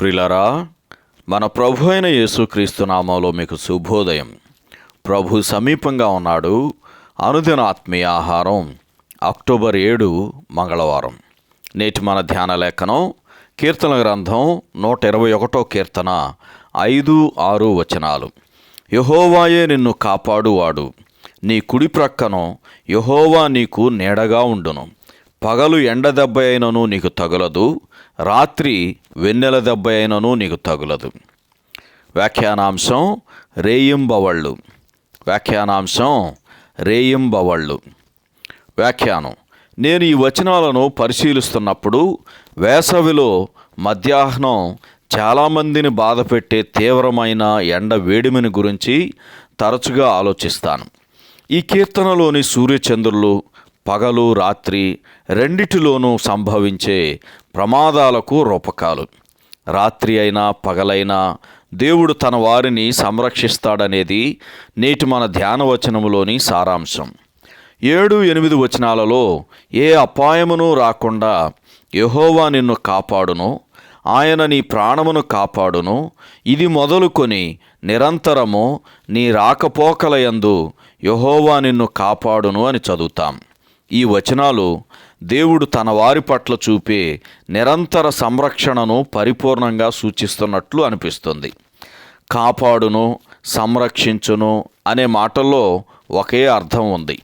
ప్రిలరా మన ప్రభు అయిన యేసుక్రీస్తు నామంలో మీకు శుభోదయం. ప్రభు సమీపంగా ఉన్నాడు. అనుదిన ఆత్మీయ ఆహారం అక్టోబర్ ఏడు మంగళవారం. నేటి మన ధ్యాన లేఖనం కీర్తన గ్రంథం నూట ఇరవై ఒకటో కీర్తన ఐదు ఆరు వచనాలు. యహోవాయే నిన్ను కాపాడువాడు. నీ కుడి ప్రక్కను యహోవా నీకు నీడగా ఉండును. పగలు ఎండ దెబ్బ అయినను నీకు తగులదు రాత్రి వెన్నెల దెబ్బ అయినను నీకు తగులదు. వ్యాఖ్యానాంశం రేయింబవళ్ళు. వ్యాఖ్యానాంశం రేయింబవళ్ళు. వ్యాఖ్యానం నేను ఈ వచనాలను పరిశీలిస్తున్నప్పుడు వేసవిలో మధ్యాహ్నం చాలామందిని బాధపెట్టే తీవ్రమైన ఎండ వేడిమిని గురించి తరచుగా ఆలోచిస్తాను. ఈ కీర్తనలోని సూర్యచంద్రులు పగలు రాత్రి రెండిటిలోనూ సంభవించే ప్రమాదాలకు రూపకాలు. రాత్రి అయినా పగలైనా దేవుడు తన వారిని సంరక్షిస్తాడనేది నేటి మన ధ్యానవచనములోని సారాంశం. ఏడు ఎనిమిది వచనాలలో ఏ అపాయమును రాకుండా యహోవా నిన్ను కాపాడును ఆయన నీ ప్రాణమును కాపాడును ఇది మొదలుకొని నిరంతరము నీ రాకపోకలయందు యహోవా నిన్ను కాపాడును అని చదువుతాం. ఈ వచనాలు దేవుడు తన వారి పట్ల చూపే నిరంతర సంరక్షణను పరిపూర్ణంగా సూచిస్తున్నట్లు అనిపిస్తుంది. కాపాడును సంరక్షించును అనే మాటల్లో ఒకే అర్థం ఉంది.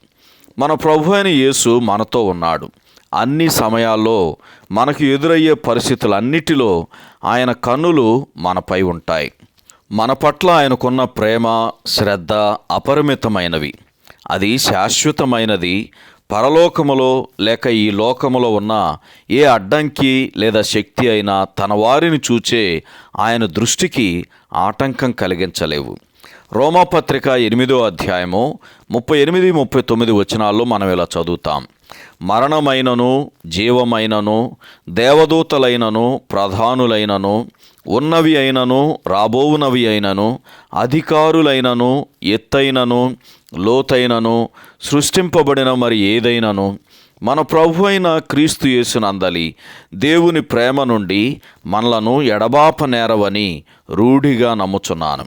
మన ప్రభు అయిన యేసు మనతో ఉన్నాడు. అన్ని సమయాల్లో మనకు ఎదురయ్యే పరిస్థితులన్నిటిలో ఆయన కన్నులు మనపై ఉంటాయి. మన పట్ల ఆయనకున్న ప్రేమ శ్రద్ధ అపరిమితమైనవి. అది శాశ్వతమైనది పరలోకములో లేక ఈ లోకములో ఉన్న ఏ అడ్డంకి లేదా శక్తి అయినా తన వారిని చూచే ఆయన దృష్టికి ఆటంకం కలిగించలేవు. రోమాపత్రిక ఎనిమిదో అధ్యాయము ముప్పై ఎనిమిది ముప్పై తొమ్మిది వచనాల్లో మనం ఇలా చదువుతాం. మరణమైనను జీవమైనను దేవదూతలైనను ప్రధానులైనను ఉన్నవి అయినను రాబోవునవి అయినను అధికారులైనను ఎత్తైనను లోతైనను సృష్టింపబడిన మరి ఏదైనను మన ప్రభు అయిన క్రీస్తు యేసునందలి దేవుని ప్రేమ నుండి మనలను ఎడబాప నేరవని రూఢిగా నమ్ముచున్నాను.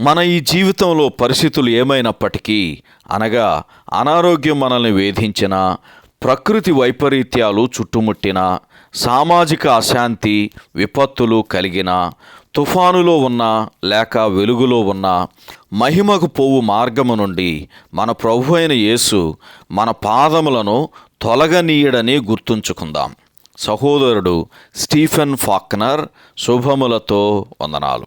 మన ఈ జీవితంలో పరిస్థితులు ఏమైనప్పటికీ అనగా అనారోగ్యం మనల్ని వేధించిన ప్రకృతి వైపరీత్యాలు చుట్టుముట్టిన సామాజిక అశాంతి విపత్తులు కలిగిన తుఫానులో ఉన్న లేక వెలుగులో ఉన్న మహిమకు పోవు మార్గము నుండి మన ప్రభు అయిన యేసు మన పాదములను తొలగనీయడని గుర్తుంచుకుందాం. సహోదరుడు స్టీఫెన్ ఫాక్నర్ శుభములతో వందనాలు.